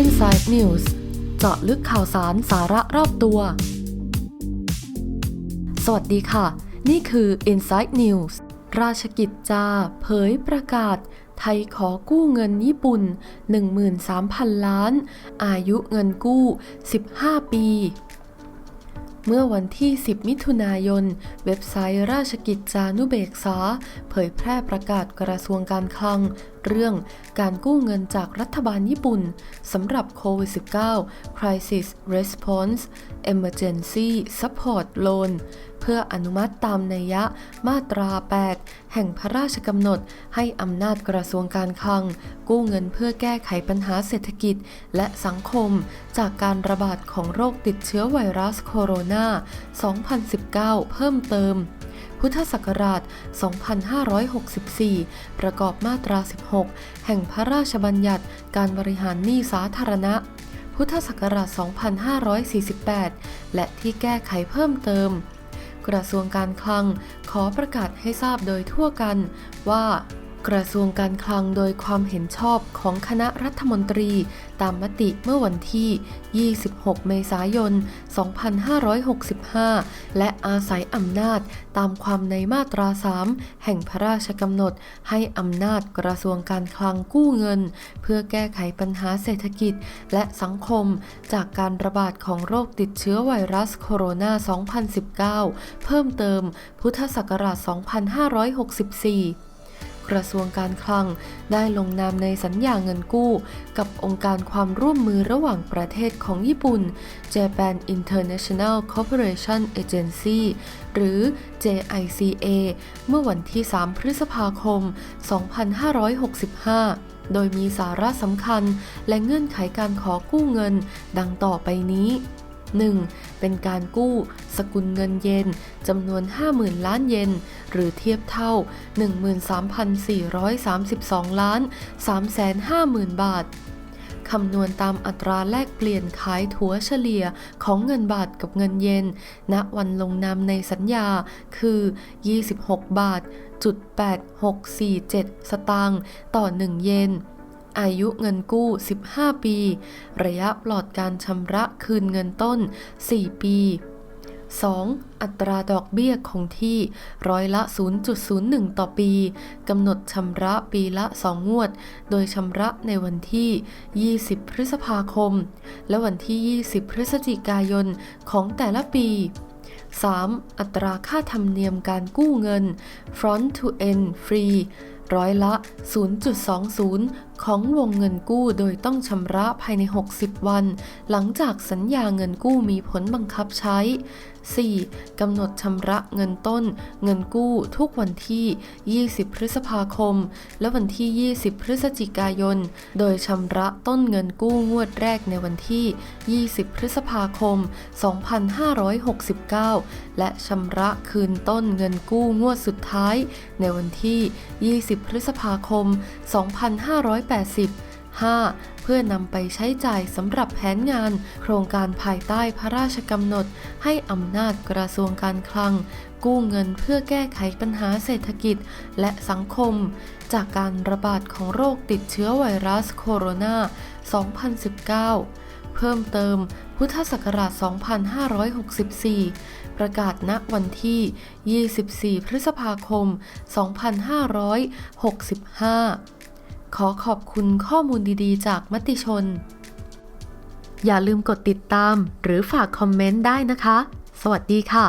Inside News เจาะลึกข่าวสารสาระรอบตัว สวัสดีค่ะ นี่คือ Inside News ราชกิจจา เผยประกาศ ไทยขอกู้เงินญี่ปุ่น 13,000 ล้าน อายุเงินกู้ 15 ปี เมื่อวันที่ 10 มิถุนายน เว็บไซต์ราชกิจจานุเบกษา เผยแพร่ประกาศกระทรวงการคลังเรื่องการกู้เงินจากรัฐบาลญี่ปุ่นสำหรับโควิด -19 Crisis Response Emergency Support Loan เพื่ออนุมัติตามนัยยะมาตรา 8 แห่งพระราชกำหนดให้อำนาจกระทรวงการคลัง กู้เงินเพื่อแก้ไขปัญหาเศรษฐกิจและสังคม จากการระบาดของโรคติดเชื้อไวรัสโคโรนา 2019 เพิ่มเติม พุทธศักราช 2564 ประกอบมาตรา 16 แห่งพระราชบัญญัติการบริหารหนี้สาธารณะ พุทธศักราช 2548 และที่แก้ไขเพิ่มเติม กระทรวงการคลังขอประกาศให้ทราบโดยทั่วกันว่า กระทรวงการคลังโดยความเห็นชอบของคณะรัฐมนตรีตามมติเมื่อวันที่ 26 เมษายน 2565 และอาศัยอำนาจตามความในมาตรา 3 แห่งพระราชกำหนด ให้อำนาจกระทรวงการคลังกู้เงิน เพื่อแก้ไขปัญหาเศรษฐกิจและสังคม จากการระบาดของโรคติดเชื้อไวรัสโคโรนา 2019 เพิ่มเติมพุทธศักราช 2564 กระทรวงการคลัง ได้ลงนามในสัญญาเงินกู้ กับองค์การความร่วมมือระหว่างประเทศของญี่ปุ่น Japan International Cooperation Agency หรือ JICA เมื่อวันที่ 3 พฤษภาคม 2565โดยมีสาระสำคัญและเงื่อนไขการขอกู้เงิน ดังต่อไปนี้ 1. เป็นการกู้ สกุลเงินเยนจำนวน 50,000 ล้านเยน หรือเทียบเท่า 13,432 ล้าน 350,000 บาทคำนวณตามอัตราแลกเปลี่ยนขายถัวเฉลี่ยของเงินบาทกับเงินเยน ณ วันลงนามในสัญญาคือ 26 บาทจุด8647 สตางค์ต่อ 1 เยน อายุเงินกู้ 15 ปี ระยะปลอดการชำระคืนเงินต้น 4 ปี 2. อัตราดอกเบี้ยคงที่ร้อยละ 0.01 ต่อปี กำหนดชำระปีละ 2 งวด โดยชำระในวันที่ 20 พฤษภาคม และวันที่ 20 พฤศจิกายนของแต่ละปี 3. อัตราค่าธรรมเนียมการกู้เงิน front to end free ร้อยละ 0.20 ของวงเงินกู้โดยต้องชำระภายใน 60 วัน หลังจากสัญญาเงินกู้มีผลบังคับใช้ 4. กำหนดชำระเงินต้น เงินกู้ทุกวันที่ 20 พฤษภาคม และวันที่ 20 พฤศจิกายน โดยชำระต้นเงินกู้งวดแรกในวันที่ 20 พฤษภาคม 2569 และชำระคืนต้นเงินกู้งวดสุดท้าย ในวันที่ 20 พฤษภาคม 2580 5. เพื่อนำไปใช้จ่ายสำหรับแผนงาน โครงการภายใต้พระราชกำหนด ให้อำนาจกระทรวงการคลัง กู้เงินเพื่อแก้ไขปัญหาเศรษฐกิจและสังคม จากการระบาดของโรคติดเชื้อไวรัสโคโรนา 2019 เพิ่มเติมพุทธศักราช 2564ประกาศณวันที่ 24 พฤษภาคม 2565 ขอขอบคุณข้อมูลดีๆ จากมติชน อย่าลืมกดติดตามหรือฝากคอมเมนต์ได้นะคะ สวัสดีค่ะ